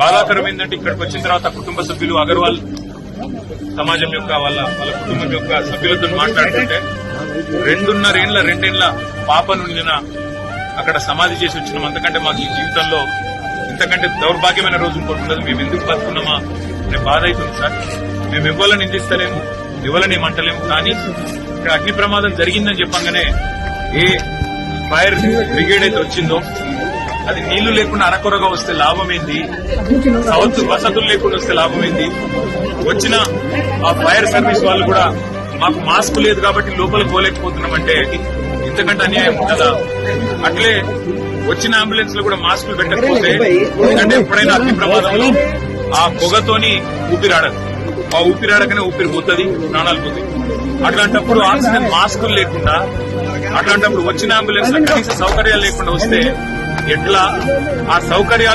బాధాకరం ఏంటంటే ఇక్కడికి వచ్చిన తర్వాత కుటుంబ సభ్యులు అగర్వాల్ సమాజం యొక్క వాళ్ళ వాళ్ళ కుటుంబం యొక్క సభ్యులతో మాట్లాడుతుంటే రెండున్నరేండ్ల రెండేండ్ల పాప నుండిన అక్కడ సమాధి చేసి వచ్చినాం. అంతకంటే మాకు ఈ జీవితంలో ఇంతకంటే దౌర్భాగ్యమైన రోజు ఇంకోటి మేము ఎందుకు బతుకున్నామా అనే బాధ అవుతుంది సార్. మేము ఇవ్వాలని నిందిస్తలేము ఇవ్వాలని ఏమంటలేము కానీ ఇక్కడ అగ్ని ప్రమాదం జరిగిందని చెప్పంగానే ఏ ఫైర్ బ్రిగేడ్ అయితే వచ్చిందో అది నీళ్ళు లేకుండా అరకొరగా వస్తే లాభం ఏంది సౌత్ వసతులు లేకుండా వస్తే లాభం ఏంది వచ్చిన ఆ ఫైర్ సర్వీస్ వాళ్ళు కూడా మాకు మాస్క్ లేదు కాబట్టి లోపల పోలేకపోతున్నామంటే ఇంతకంటే అన్యాయం ఉంటుందా? అట్లే వచ్చిన అంబులెన్స్లో కూడా మాస్కులు పెట్టకపోతే ఎందుకంటే ఎప్పుడైనా అగ్ని ప్రమాదంలో ఆ పొగతోని ఊపిరాడదు ఆ ఊపిరాడకనే ఊపిరి పోతుంది ప్రాణాలు పోతాయి. అట్లాంటప్పుడు ఆక్సిజన్ మాస్కులు లేకుండా అట్లాంటప్పుడు వచ్చిన అంబులెన్స్లో కనీస సౌకర్యాలు లేకుండా వస్తే ఎట్లా ఆ సౌకర్యాలు